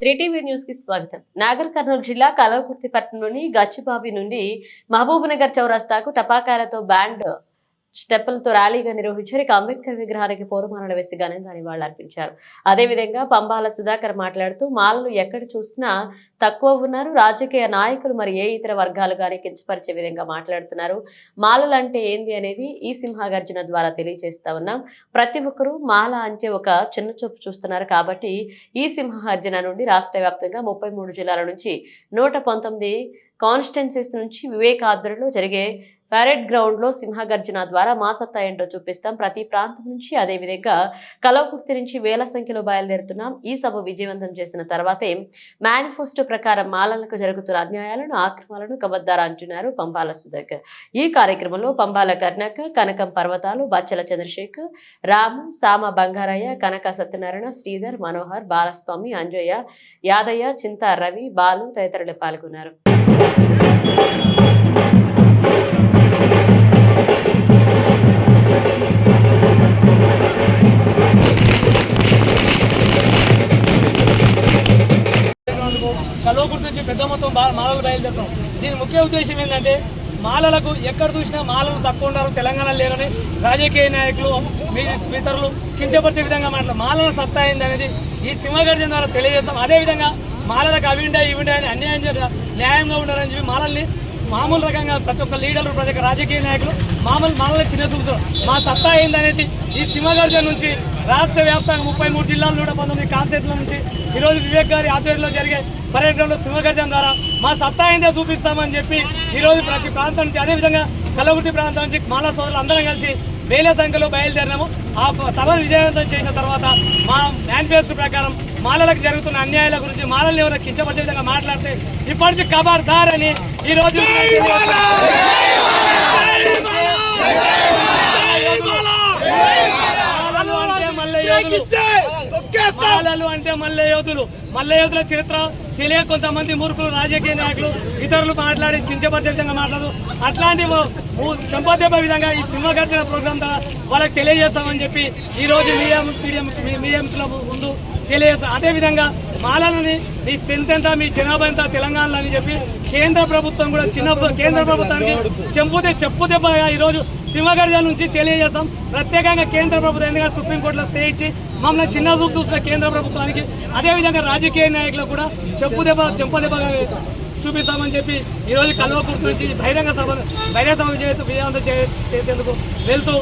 Three TV న్యూస్కి స్వాగతం. నాగర్ కర్నూలు జిల్లా కలవకుర్తి పట్టణంలోని గచ్చిబావి నుండి మహబూబ్నగర్ చౌరస్తాకు టపాకాయలతో బ్యాండ్ స్టెప్పులతో ర్యాలీగా నిర్వహించారు. ఇక అంబేద్కర్ విగ్రహానికి పూలమాలలు వేసి ఘనంగా నివాళులర్పించారు. అదేవిధంగా పంబాల సుధాకర్ మాట్లాడుతూ మాలలు ఎక్కడ చూసినా తక్కువ ఉన్నారు. రాజకీయ నాయకులు మరి ఏ ఇతర వర్గాలు కానీ కించపరిచే విధంగా మాట్లాడుతున్నారు. మాలలు అంటే ఏంది అనేది ఈ సింహాగర్జున ద్వారా తెలియజేస్తా ఉన్నాం. ప్రతి ఒక్కరూ మాల అంటే ఒక చిన్న చూపు చూస్తున్నారు కాబట్టి ఈ సింహాగర్జున నుండి రాష్ట్ర వ్యాప్తంగా ముప్పై మూడు జిల్లాల నుంచి నూట కాన్స్టెన్సీస్ నుంచి వివేక్ జరిగే ప్యారెడ్ గ్రౌండ్లో సింహగర్జన ద్వారా మా సత్తా ఏంటో చూపిస్తాం. ప్రతి ప్రాంతం నుంచి అదేవిధంగా కలవకుర్తి నుంచి వేల సంఖ్యలో బయలుదేరుతున్నాం. ఈ సభ విజయవంతం చేసిన తర్వాతే మేనిఫెస్టో ప్రకారం మాలలకు జరుగుతున్న అన్యాయాలను ఆక్రమాలను కబద్దారా అంటున్నారు పంబాల సుధాకర్. ఈ కార్యక్రమంలో పంబాల కర్ణక కనకం పర్వతాలు బచ్చల చంద్రశేఖర్ రాము సామ బంగారయ్య కనక సత్యనారాయణ శ్రీధర్ మనోహర్ బాలస్వామి అంజయ్య యాదయ్య చింత రవి బాలు తదితరులు పాల్గొన్నారు. కల్వకుర్తి నుంచి పెద్ద మొత్తం మాలలు బయలుదేరుతాం. దీని ముఖ్య ఉద్దేశం ఏంటంటే మాలలకు ఎక్కడ చూసినా మాలలు తక్కువ ఉన్నారు తెలంగాణ లేరని రాజకీయ నాయకులు మీ ఇతరులు కించపరిచే విధంగా మాట్లాడు మాలల సత్తా అయింది అనేది ఈ సింహగర్జన ద్వారా తెలియజేస్తాం. అదేవిధంగా మాలలకు అవి ఉండే ఇవి ఉండే అని అన్యాయం చేయ- న్యాయంగా ఉండాలని చెప్పి మాలల్ని మామూలు రకంగా ప్రతి ఒక్క లీడర్లు ప్రతి ఒక్క రాజకీయ నాయకులు మామూలు మాలని చిన్న చూపుతారు మా సత్తా ఏందనేది ఈ సింహగర్జన నుంచి రాష్ట్ర వ్యాప్తంగా ముప్పై మూడు జిల్లాలు నూట పంతొమ్మిది కాన్స్టిట్యూన్సీల నుంచి ఈరోజు వివేక్ గారి ఆధ్వర్యంలో జరిగే పర్యటనలో సింహగర్జన ద్వారా మా సత్తా ఏందో చూపిస్తామని చెప్పి ఈరోజు ప్రతి ప్రాంతం నుంచి అదేవిధంగా కల్లగుర్తి ప్రాంతం నుంచి మాలా సోదరులు అందరం కలిసి వేల సంఖ్యలో బయలుదేరినాము. ఆ సభ విజయవంతం చేసిన తర్వాత మా మేనిఫెస్టో ప్రకారం మాలలకు జరుగుతున్న అన్యాయాల గురించి మాలల్ని ఎవరైనా కించపరిచే విధంగా మాట్లాడితే ఇప్పటి నుంచి ఖబర్దార్ అని ఈ రోజు మళ్ళీ మల్లె మాలలు అంటే మల్లె యోధులు. మల్లె యోధుల చరిత్ర తెలియ కొంతమంది మూర్ఖులు రాజకీయ నాయకులు ఇతరులు మాట్లాడి కించపరిచే విధంగా మాట్లాడు అట్లాంటి చంపదెబ్బ విధంగా ఈ సింహగర్జన ప్రోగ్రామ్ ద్వారా వాళ్ళకి తెలియజేస్తామని చెప్పి ఈరోజు మీడియా మీడియా మీడియం మీడియంలో ముందు తెలియజేస్తాం. అదేవిధంగా మాలలని మీ స్ట్రెంత్ ఎంత మీ జనాభా ఎంత తెలంగాణలో అని చెప్పి కేంద్ర ప్రభుత్వం కూడా చిన్న కేంద్ర ప్రభుత్వానికి చెంపుతే చెప్పు దెబ్బగా ఈరోజు సింహగర్జన నుంచి తెలియజేస్తాం. ప్రత్యేకంగా కేంద్ర ప్రభుత్వం ఎందుకంటే సుప్రీంకోర్టులో స్టే ఇచ్చి మమ్మల్ని చిన్న చూపు చూసిన కేంద్ర ప్రభుత్వానికి అదేవిధంగా రాజకీయ నాయకులకు కూడా చెప్పుదెబ్బ దెబ్బ చూపిస్తామని చెప్పి ఈరోజు కల్వకుర్తి నుంచి బహిరంగ సభ బహిరంగ సభ విజయవంతం చేసేందుకు వెళ్తూ